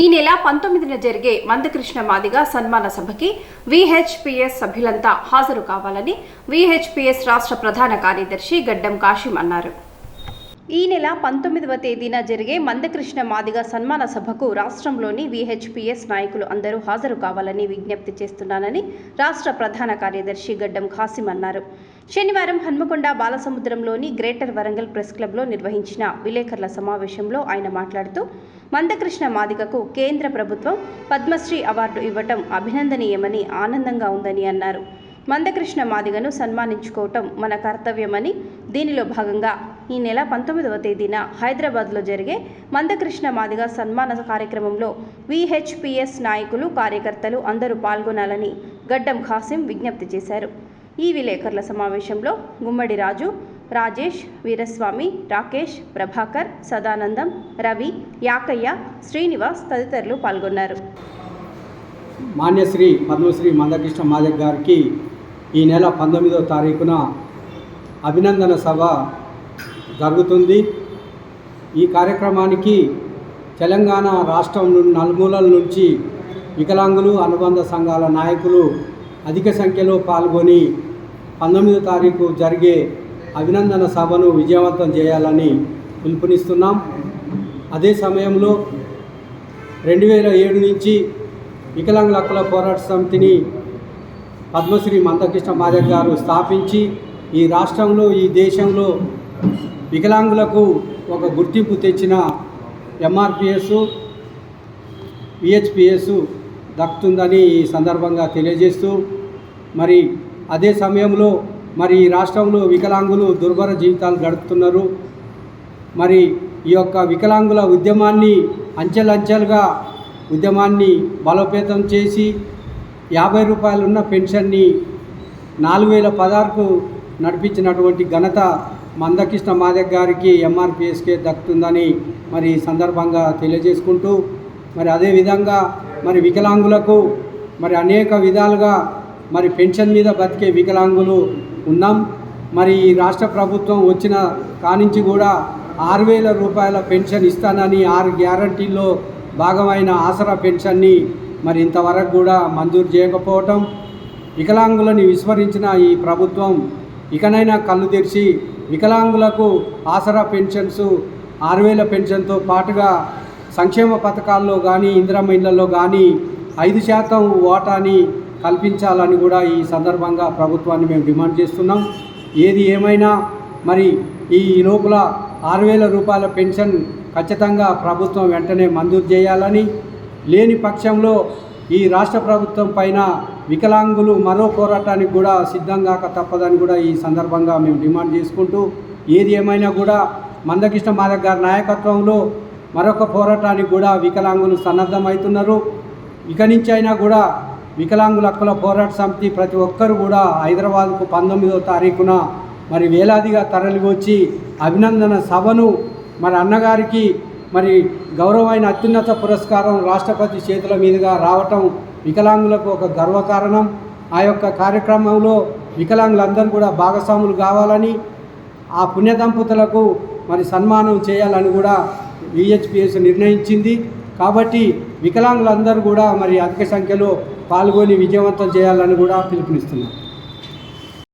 ఈ నెల పంతొమ్మిదిన జరిగే మందకృష్ణ మాదిగ సన్మాన సభకి విహెచ్పిఎస్ సభ్యులంతా హాజరు కావాలని విహెచ్పిఎస్ రాష్ట్ర ప్రధాన కార్యదర్శి గడ్డం కాశీం అన్నారు. ఈ నెల పంతొమ్మిదవ తేదీన జరిగే మందకృష్ణ మాదిగ సన్మాన సభకు రాష్ట్రంలోని విహెచ్పిఎస్ నాయకులు అందరూ హాజరు కావాలని విజ్ఞప్తి చేస్తున్నానని రాష్ట్ర ప్రధాన కార్యదర్శి గడ్డం ఖాసిం అన్నారు. శనివారం హన్మకొండ బాలసముద్రంలోని గ్రేటర్ వరంగల్ ప్రెస్ క్లబ్లో నిర్వహించిన విలేకరుల సమావేశంలో ఆయన మాట్లాడుతూ మందకృష్ణ మాదిగకు కేంద్ర ప్రభుత్వం పద్మశ్రీ అవార్డు ఇవ్వటం అభినందనీయమని ఆనందంగా ఉందని అన్నారు. మందకృష్ణ మాదిగను సన్మానించుకోవటం మన కర్తవ్యమని దీనిలో భాగంగా ఈ నెల పంతొమ్మిదవ తేదీన హైదరాబాద్లో జరిగే మందకృష్ణ మాదిగ సన్మాన కార్యక్రమంలో విహెచ్పిఎస్ నాయకులు కార్యకర్తలు అందరూ పాల్గొనాలని గడ్డం ఖాసిం విజ్ఞప్తి చేశారు. ఈ విలేకరుల సమావేశంలో గుమ్మడి రాజు రాజేష్ వీరస్వామి రాకేష్ ప్రభాకర్ సదానందం రవి యాకయ్య శ్రీనివాస్ తదితరులు పాల్గొన్నారు. మాన్యశ్రీ పద్మశ్రీ మందకృష్ణ మాదక్ గారికి ఈ నెల పంతొమ్మిదవ తారీఖున అభినందన సభ జరుగుతుంది. ఈ కార్యక్రమానికి తెలంగాణ రాష్ట్రం నలుమూలల నుంచి వికలాంగులు అనుబంధ సంఘాల నాయకులు అధిక సంఖ్యలో పాల్గొని పంతొమ్మిదో తారీఖు జరిగే అభినందన సభను విజయవంతం చేయాలని పిలుపునిస్తున్నాం. అదే సమయంలో రెండు వేల ఏడు నుంచి వికలాంగుల హక్కుల పోరాట సమితిని పద్మశ్రీ మందకృష్ణ మాదక్ గారు స్థాపించి ఈ రాష్ట్రంలో ఈ దేశంలో వికలాంగులకు ఒక గుర్తింపు తెచ్చిన ఎంఆర్పిఎస్ విహెచ్పిఎస్ దక్కుతుందని ఈ సందర్భంగా తెలియజేస్తూ మరి అదే సమయంలో మరి ఈ రాష్ట్రంలో వికలాంగులు దుర్భర జీవితాలు గడుపుతున్నారు. మరి ఈ యొక్క వికలాంగుల ఉద్యమాన్ని అంచెలంచెలుగా ఉద్యమాన్ని బలోపేతం చేసి యాభై రూపాయలున్న పెన్షన్ని నాలుగు వేల పదహారుకు నడిపించినటువంటి ఘనత మందకృష్ణ మాదక్ గారికి ఎంఆర్పిఎస్కే దక్కుతుందని మరి సందర్భంగా తెలియజేసుకుంటూ మరి అదేవిధంగా మరి వికలాంగులకు మరి అనేక విధాలుగా మరి పెన్షన్ మీద బతికే వికలాంగులు ఉన్నాం. మరి ఈ రాష్ట్ర ప్రభుత్వం వచ్చిన కానించి కూడా ఆరు వేల రూపాయల పెన్షన్ ఇస్తానని ఆరు గ్యారంటీల్లో భాగమైన ఆసరా పెన్షన్ని మరి ఇంతవరకు కూడా మంజూరు చేయకపోవటం వికలాంగులని విస్మరించిన ఈ ప్రభుత్వం ఇకనైనా కళ్ళు తెరిచి వికలాంగులకు ఆసరా పెన్షన్స్ ఆరు వేల పెన్షన్తో పాటుగా సంక్షేమ పథకాల్లో కానీ ఇందిరమ్మ ఇళ్ళలో కానీ ఐదు శాతం వాటాని కల్పించాలని కూడా ఈ సందర్భంగా ప్రభుత్వాన్ని మేము డిమాండ్ చేస్తున్నాం. ఏది ఏమైనా మరి ఈ లోపల ఆరు వేల రూపాయల పెన్షన్ ఖచ్చితంగా ప్రభుత్వం వెంటనే మంజూరు చేయాలని లేని పక్షంలో ఈ రాష్ట్ర ప్రభుత్వం పైన వికలాంగులు మరో పోరాటానికి కూడా సిద్ధంగా తప్పదని కూడా ఈ సందర్భంగా మేము డిమాండ్ చేసుకుంటూ ఏది ఏమైనా కూడా మందకృష్ణ మాధవ్ గారి నాయకత్వంలో మరొక పోరాటానికి కూడా వికలాంగులు సన్నద్ధమవుతున్నారు. ఇక నుంచి అయినా కూడా వికలాంగుల హక్కుల పోరాట సమితి ప్రతి ఒక్కరు కూడా హైదరాబాద్కు పంతొమ్మిదవ తారీఖున మరి వేలాదిగా తరలివచ్చి అభినందన సభను మరి అన్నగారికి మరి గౌరవమైన అత్యున్నత పురస్కారం రాష్ట్రపతి చేతుల మీదుగా రావటం వికలాంగులకు ఒక గర్వకారణం. ఆ యొక్క కార్యక్రమంలో వికలాంగులందరూ కూడా భాగస్వాములు కావాలని ఆ పుణ్య దంపతులకు మరి సన్మానం చేయాలని కూడా విహెచ్పిఎస్ నిర్ణయించింది. కాబట్టి వికలాంగులందరూ కూడా మరి అధిక సంఖ్యలో పాల్గొని విజయవంతం చేయాలని కూడా పిలుపునిస్తున్నారు